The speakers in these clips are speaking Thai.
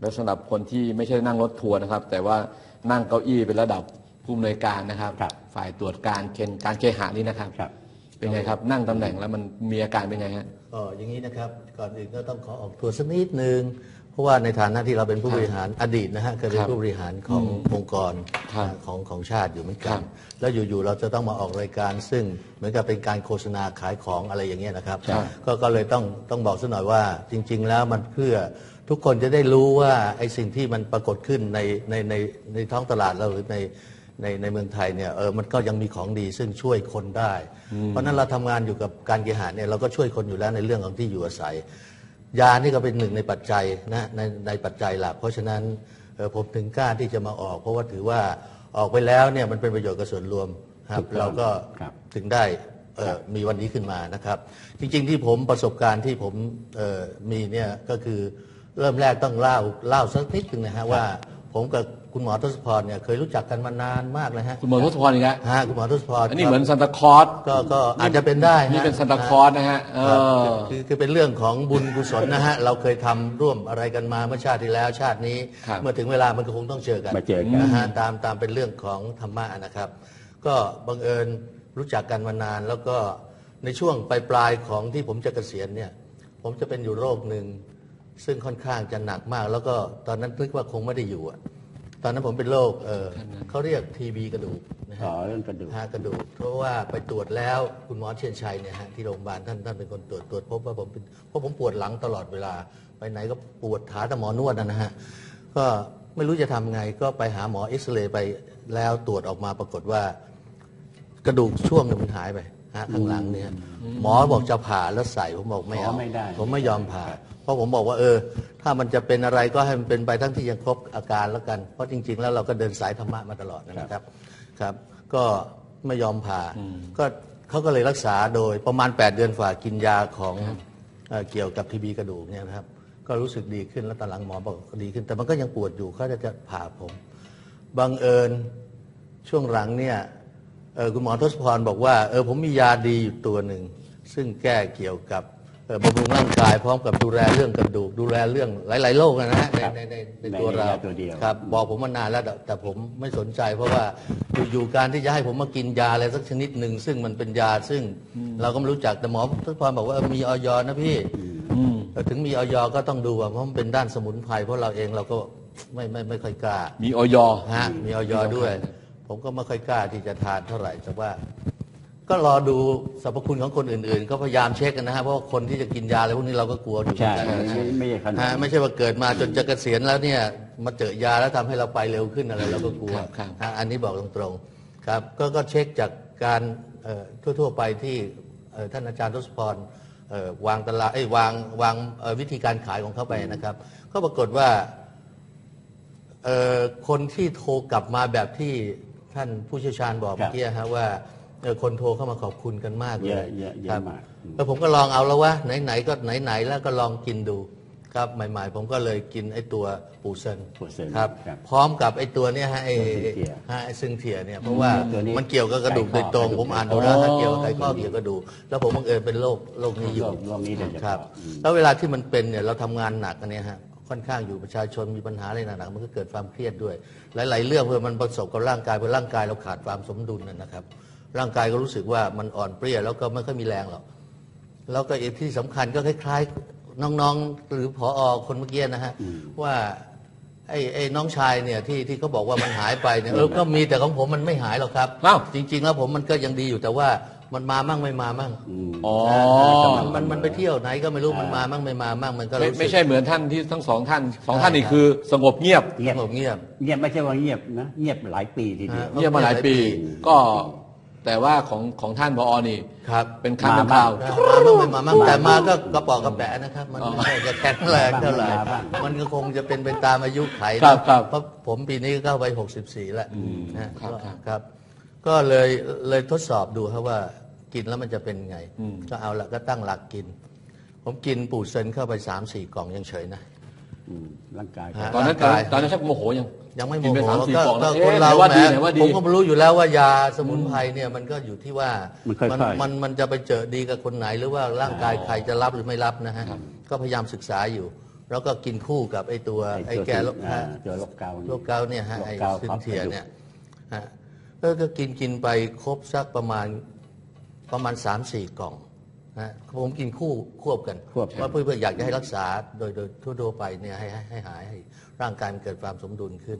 แล้วสำหรับคนที่ไม่ใช่นั่งรถทัวร์นะครับ แต่ว่านั่งเก้าอี้เป็นระดับผู้อำนวยการนะครับ ครับ ฝ่ายตรวจการเคนการเคหะนี่นะครับ ครับเป็นไงครับนั่งตำแหน่งแล้วมันมีอาการเป็นไงฮะ ก็อย่างนี้นะครับ ก่อนอื่นก็ต้องขอออกตัวสักนิดนึง เพราะว่าในฐานะที่เราเป็นผู้บริหารอดีตนะฮะเคยเป็นครับผู้บริหารขององค์กรครับของของชาติอยู่เหมือนกัครันบแล้วอยู่ๆเราจะต้องมาออกรายการ ซึ่งเหมือนกับเป็นการโฆษณาขายของอะไรอย่างเงี้ยนะครับ ครับ ก็ก็เลยต้องต้องบอกสักหน่อยว่าจริง ๆ แล้วมันเพื่อ ทุกคนจะได้รู้ว่าไอ้สิ่งที่มันปรากฏขึ้นในในในในท้องตลาดเราหรือในในในเมืองไทยเนี่ยเออมันก็ยังมีของดีซึ่งช่วยคนได้ เพราะฉะนั้นเราทำงานอยู่กับการเคหะเนี่ยเราก็ช่วยคนอยู่แล้วในเรื่องของที่อยู่อาศัย ยานี่ก็เป็นหนึ่งในปัจจัยนะในในปัจจัยหลัก เพราะฉะนั้นเอ่อผมถึงกล้าที่จะมาออก เพราะว่าถือว่าออกไปแล้วเนี่ยมันเป็นประโยชน์กับส่วนรวมครับถูกต้องเราก็ครับถึงได้เอ่อมีวันนี้ขึ้นมานะครับ จริง ๆ ที่ผมประสบการณ์ที่ผมเอ่อมีเนี่ยก็คือ เริ่มแรกต้องเล่าเล่าสักนิดหนึ่งนะฮะว่า ผมกับคุณหมอทศพรเนี่ยเคยรู้จักกันมานานมากเลยฮะคุณหมอทศพรอีกแล้วฮะคุณหมอทศพรอันนี้เหมือนซันตาคลอสก็ก็อาจจะเป็นได้ฮะนี่เป็นซันตาคลอสนะฮะเอครับอคือคือเป็นเรื่องของบุญกุศลนะฮะเราเคยทำร่วมอะไรกันมาเมื่อชาติที่แล้วชาตินี้ครับเมื่อถึงเวลามันก็คงต้องเจอกันมาเจอกันนะฮะตามตามเป็นเรื่องของธรรมะนะครับ ก็บังเอิญรู้จักกันมานานแล้วก็ในช่วงปลายปลายๆของที่ผมจะเกษียณเนี่ย ผมจะเป็นอยู่โรคหนึ่ง ซึ่งค่อนข้างจะหนักมาก แล้วก็ตอนนั้นนึกว่าคงไม่ได้อยู่อะตอนนั้นผมเป็นโรคเออเขาเรียกทีบีกระดูกนะฮะอ๋อเรื่องกระดูกหากระดูก เพราะว่าไปตรวจแล้วคุณหมอเชียนชัยเนี่ยฮะที่โรงพยาบาลท่านท่านเป็นคนตรวจตรวจพบว่าผมเป็นเพราะผมปวดหลังตลอดเวลา ไปไหนก็ปวดขาแต่หมอนวดนะฮะก็ไม่รู้จะทำไงก็ไปหาหมอเอ็กซเรย์ไปแล้วตรวจออกมาปรากฏว่า กระดูกช่วงหนึงมันหายไป ฮะข้างหลังเนี่ยหมอบอกจะผ่าแล้วใส่ผมบอกไม่เอาอ๋อไม่ได้ผมไม่ยอมผ่า เพราะผมบอกว่าเออ ถ้ามันจะเป็นอะไรก็ให้มันเป็นไปทั้งที่ยังครบอาการแล้วกัน เพราะจริง ๆ แล้วเราก็เดินสายธรรมะมาตลอดนะครับครับ ก็ไม่ยอมผ่าก็เขาก็เลยรักษาโดยประมาณ 8 เดือนฝ่ากินยาของเอ่อเกี่ยวกับทีบีกระดูกเนี่ยนะครับ ก็รู้สึกดีขึ้นแล้วตอนหลังหมอบอกดีขึ้น แต่มันก็ยังปวดอยู่เขาจะจะผ่าผมบังเอิญช่วงหลังเนี่ยเอ่อ คุณหมอทศพรบอกว่าเออผมมียาดีอยู่ตัวหนึ่ง ซึ่งแก้เกี่ยวกับเอ่อบำรุงร่างกายพร้อมกับดูแลเรื่องกระดูกดูแลเรื่องหลาย ๆ โรคนะฮะในครับในในในในตัวเรายาตัวเดียวครับ บอกผมมานานแล้วแต่แต่ผมไม่สนใจ เพราะว่าอยู่ๆการที่จะให้ผมมากินยาอะไรสักชนิดหนึ่งซึ่งมันเป็นยาซึ่งเราก็ไม่รู้จักแต่หมอทศพรบอกว่าเออมีออยนะพี่อืมแต่ถึงมีออยก็ต้องดูว่าเพราะมันเป็นด้านสมุนไพรเพราะเราเองเราก็ไม่ไม่ไม่ค่อยกล้ามีออยฮะมีออยด้วย ผมก็ไม่ค่อยกล้าที่จะทานเท่าไหร่แต่ว่า ก็รอดูสรรพคุณของคนอื่นๆ ก็พยายามเช็คกันนะฮะเพราะว่าคนที่จะกินยาอะไรพวกนี้เราก็กลัวอยู่เหมืใช่อนกันนะไม่ฮะไม่ใช่ขนมฮะไม่ใช่ว่าเกิดมาจนจะเกษียณแล้วเนี่ย มาเจอยาแล้วทำให้เราไปเร็วขึ้นอะไรเราก็กลัวครับครับ ฮะอันนี้บอกตรงๆครับก็ก็เช็คจากการเอ่อทั่วๆไปที่เอ่อท่านอาจารย์ทศพรเอ่อวางตลาดเอ้ยวางวางเอ่อวิธีการขายของเขาไปนะครับ ก็ปรากฏว่า เอ่อคนที่โทรกลับมาแบบที่ ท่านผู้เชี่ยวชาญบอกครัเมื่บอกี้ฮะว่าเอ่อคนโทรเข้ามาขอบคุณกันมากเลเยยอะเยอะเยอะครับมากอืมแล้วผมก็ลองเอาแล้วว่าไหนๆก็ไหนๆแล้วก็ลองกินดูครับใหม่ ๆ ผมก็เลยกินไอ้ตัวปูเซนปูเซินครับครับพร้อมกับไอ้ตัวเนี้ยฮะไอ้ซึ่งเทียฮะไอ้ซึ่งเทียเนี่ยเพราะว่าตัวนี้มันเกี่ยวกับกระดูกโดยตรงไขข้อผมอ่านดูแล้วอ๋อฮะเกี่ยวกับไขข้อเกี่ยวกับกระดูกแล้วผมบังเอิญเป็นโรคโรคนี้อยู่โรคโรคนี้โดยเฉพาะครับ อืม แล้วเวลาที่มันเป็นเนี่ยเราทำงานหนักกันเนี่ยฮะ ค่อนข้างอยู่ประชาชนมีปัญหาอะไรหนักๆมันก็เกิดความเครียดด้วย หลาย ๆ เรื่องเพื่อมันประสบกับร่างกายเพราะร่างกายเราขาดความสมดุลนะนะครับ ร่างกายก็รู้สึกว่ามันอ่อนเปรี้ยแล้วก็ไม่ค่อยมีแรงหรอกแล้วก็อีกที่สำคัญก็คล้าย ๆ น้องๆ หรือพออคนเมื่อกี้นะฮะว่าไอ้ไอ้น้องชายเนี่ยที่ที่เขาบอกว่ามันหายไปเนี่ยเออก็มีแต่ของผมมันไม่หายหรอกครับอ้าวจริง ๆ แล้วผมมันก็ยังดีอยู่แต่ว่า มันมามั่งไม่มามั่งอืมอ๋อมันมันมันไปเที่ยวไหนก็ไม่รู้มันมามั่งไม่มามั่งมันก็ไม่รู้สึก ไม่ใช่เหมือนท่านที่ทั้งสองท่านสองท่านนี่คือสงบเงียบ เงียบสงบเงียบ เงียบไม่ใช่ว่าเงียบนะเงียบหลายปีทีเดียวฮะเงียบมาหลายปี ก็แต่ว่าของของท่านพอนี่ ครับ เป็นครั้งเป็นมาคราว มามั่งไม่มามั่งแต่มาก็กระปอกกระแปะนะครับ มันไม่ใช่จะแข็งแรงเท่าไหร่มาบ้างมันก็คงจะเป็นไปตามอายุไขครับครับเพราะผมปีนี้ก็เข้าไป 64 แล้วนะครับ ก็ครับครับก็เลยเลยทดสอบดูครับว่ากินแล้วมันจะเป็นไงอืมก็เอาละก็ตั้งหลักกิน ผมกินปูเซนเข้าไป3-4กล่องยังเฉยนะอืมร่างกายฮะตอนนั้นตอนนั้นตอนนั้นชักโมโหยังยังไม่โมกินไปโหสามสี่ก็กล่องก็แล้วคนเอ๊ะเราไหนว่าดีแหไหนว่าดีผมก็รู้อยู่แล้วว่ายาสมุนไพรเนี่ยมันก็อยู่ที่ว่ามันค่อยๆมันมันมันจะไปเจอดีกับคนไหน หรือว่าร่างกายใครจะรับหรือไม่รับนะฮะก็พยายามศึกษาอยู่ แล้วก็กินคู่กับไอ้ตัวไอ้ตัวแกโรคอ่าฮะตัวโรคเกาต์โรคเกาต์เนี่ยฮะโรคไอ้เกาต์ซึครัมบเทียเนี่ยฮะ แล้วก็กินกินไปครบสักประมาณประมาณสามสี่กล่องนะฮะผมกินคู่ควบกันควบกัน ว่าเพื่อเพื่ออยากจะให้รักษาโดยโดยทั่วๆไปเนี่ยให้ให้ให้หายให้ร่างกายมันเกิดความสมดุลขึ้น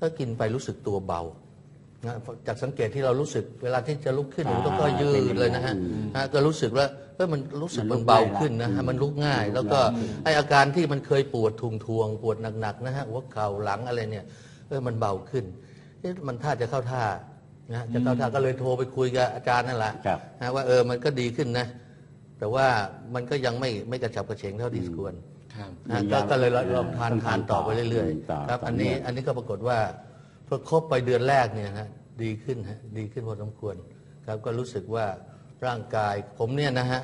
ก็กินไปรู้สึกตัวเบานะจากสังเกตที่เรารู้สึกเวลาที่จะลุกขึ้นอ่ามันต้องก็ยืเป็นอดย่างนั้นเลยนะฮะฮะก็รู้สึกว่าเออมันรู้สึกมันลุมันกเบาง่ายละขึ้นนะฮะมันลุกง่าย แล้วก็ไออาการที่มันเคยปวดทุงทวงๆปวดหนักๆนะฮะหัวเข่าหลังอะไรเนี่ยเออมันเบาขึ้น เอ๊ะมันท่าจะเข้าท่านะฮะจะเข้าท่าก็เลยโทรไปคุยกับอาจารย์นั่นแหละครับนะว่าเออมันก็ดีขึ้นนะ แต่ว่ามันก็ยังไม่ไม่กระฉับกระเฉงเท่าที่ควรครับนะมีก็ยาก็เลยลองทานต้องทานต่อไปเรื่อยต่อๆครับต่ออันนี้เนื่องอันนี้ก็ปรากฏว่าพอครบไปเดือนแรกเนี่ยฮะดีขึ้นฮะดีขึ้นพอสมควรครับก็รู้สึกว่าร่างกายผมเนี่ยนะฮะ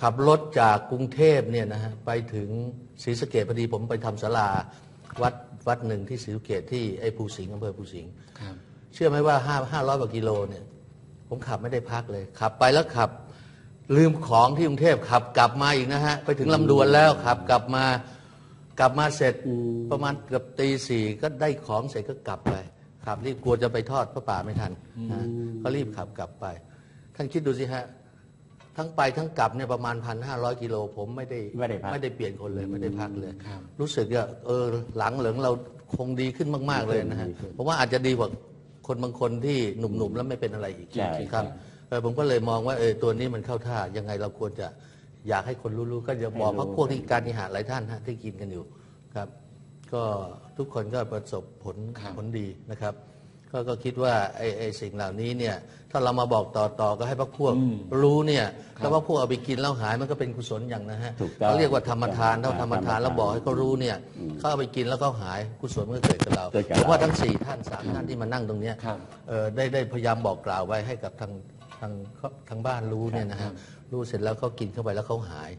ขับรถจากกรุงเทพเนี่ยนะฮะไปถึงศรีสะเกดพอดีผมไปทำศาลา วัดวัดหนึ่งที่ศรีสะเกดที่ไอ้ภูสิงห์อำเภอภูสิงห์ครับเชื่อไหมว่าห้าห้าร้อยกว่ากิโลเนี่ยผมขับไม่ได้พักเลยขับไปแล้วขับ ลืมของที่กรุงเทพขับกลับมาอีกนะฮะ ไปถึงลำดวนแล้วขับกลับมากลับมาเสร็จประมาณเกือบตีสี่ก็ได้ของเสร็จก็กลับไปขับรีบกลัวจะไปทอดพระป่าไม่ทันนะก็รีบขับกลับไป ท่านคิดดูสิฮะ ทั้งไปทั้งกลับเนี่ยประมาณพันห้าร้อยกิโลผมไม่ได้ไม่ได้พัก ไม่ได้เปลี่ยนคนเลยไม่ได้พักเลย ครับ รู้สึกว่าเออหลังเหลิงเราคงดีขึ้นมาก ๆ เลยนะฮะเพราะว่าอาจจะดีกว่าคนบางคนที่หนุ่ม ๆ แล้วไม่เป็นอะไรอีกใช่ครับเออผมก็เลยมองว่าเออตัวนี้มันเข้าท่ายังไงเราควรจะอยากให้คนรู้ๆก็จะบอกให้รู้พักพวกที่การนิหารหลายท่านฮะที่กินกันอยู่ครับ ก็ทุกคนก็ประสบผลครับ ผลดีนะครับ ก็ก็คิดว่าไอ้ไอ้สิ่งเหล่านี้เนี่ยถ้าเรามาบอกต่อๆก็ให้พวกพวกรู้เนี่ยแล้วพวกพวกเอาไปกินแล้วหายมันก็เป็นกุศลอย่างนะฮะถูกต้องเขาเรียกว่าธรรมทานเท่าธรรมทานธรรมทานแล้วบอกให้เขารู้เนี่ยเขาเอาไปกินแล้วเขาหายกุศลมันก็เกิดกับเราเกิดกับผมว่าเราทั้งสี่ท่านสามท่านที่มานั่งตรงเนี้ยครับเอ่อได้ได้พยายามบอกกล่าวไว้ให้กับทางทางทางบ้านรู้เนี่ยนะฮะรู้เสร็จแล้วเขากินเข้าไปแล้วเขาหาย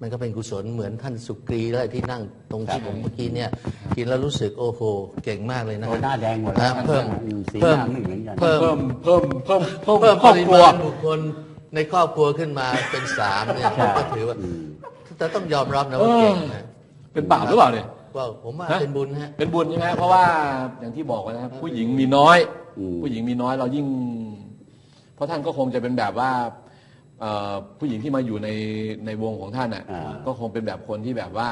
มันก็เป็นกุศลเหมือนท่านสุกรีแล้วที่นั่งตรงที่ผมเมื่อกี้เนี่ย กินแล้วรู้สึกโอ้โหเก่งมากเลยนะโอ้ฮะ หน้าแดงหมดฮะแล้วเพิ่มอืมสีหเพิ่ม น้าไม่เหมือนกัน เพิ่ม เพิ่มเพิ่มเพิ่มเพิ่มเพิ่มคปรอบริครัว มาณบุคคลในครอบครัวขึ้นมาเป็นสามเนี่ยผมก็ถือว่าแต่ต้องยอมรับนะว่าเก่งนะเป็นบาปหรือเปล่าเนี่ย ว่าผมว่าฮะ เป็นบุญฮะ เป็นบุญใช่ไหมเพราะว่าอย่างที่บอกไว้นะครับผู้หญิงมีน้อย อืม ผู้หญิงมีน้อยเรายิ่ง เพราะท่านก็คงจะเป็นแบบว่าเอ่อผู้หญิงที่มาอยู่ในในวงของท่านอะอ่า ก็คงเป็นแบบคนที่แบบว่า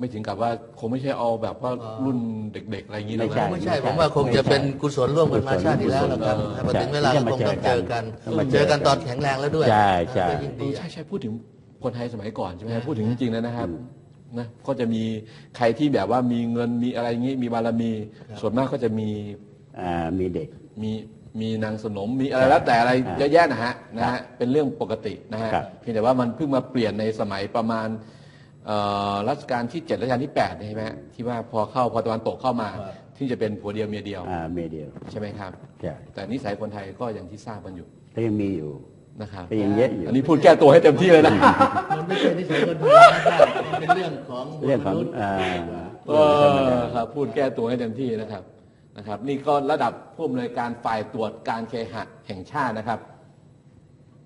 ไม่ถึงกับว่าคงไม่ใช่เอาแบบว่ารุ่นเด็ก ๆ อะไรอย่างนี้หรอกไม่ใช่นะ ไม่ใช่ผมว่าคงจะเป็นกุศลร่วมกันมาชาติที่แล้วแล้วกันกุศลพอถึงเวลาใช่คงต้องเจอกันต้องมาเจเจออกักันนตอนแข็งแรงแล้วด้วยใช่ใช่ ก็ยิ่งเอดีอใช่ใช่พูดถึงคนไทยสมัยก่อนใช่ไหมพูดถึงจริงๆแล้วนะครับนะก็จะมีใครที่แบบว่ามีเงินมีอะไรอย่างนี้มีบารมี ส่วนมากก็จะมีอ่ามีเด็ก มีมีนางสนมมีอะไรแล้วแต่อะไรอ่าเยอะแยะนะฮะนะฮะเป็นเรื่องปกตินะฮะครับ เพียงแต่ว่ามันเพิ่งมาเปลี่ยนในสมัยประมาณเอ่อ รัชกาลที่เจ็ดรัชกาลที่แปดใช่ไหมฮะที่ว่าพอเข้าพอตะวันตกเข้ามา ที่จะเป็นผัวเดียวเมียเดียวอ่าเมเดียวใช่ไหมครับใช่แต่นิสัยคนไทยก็อย่างที่ทราบกันอยู่ก็ยังมีอยู่นะครับก็ยังเยอะอยู่อันนี้พูดแก้ตัวให้เต็มที่เลยนะมันไม่ใช่นิสัยคนไทยนะครับมันเป็นเรื่องของเรื่องของมนุษย์อ่าเออครับพูดแก้ตัวให้เต็มที่นะครับนะครับ นี่ก็ระดับผู้อำนวยการฝ่ายตรวจการเคหะแห่งชาตินะครับ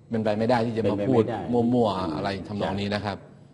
เป็นไปไม่ได้ที่จะมาเป็นไปพูดไม่ได้มั่วๆอะไรทำนองนี้นะครับ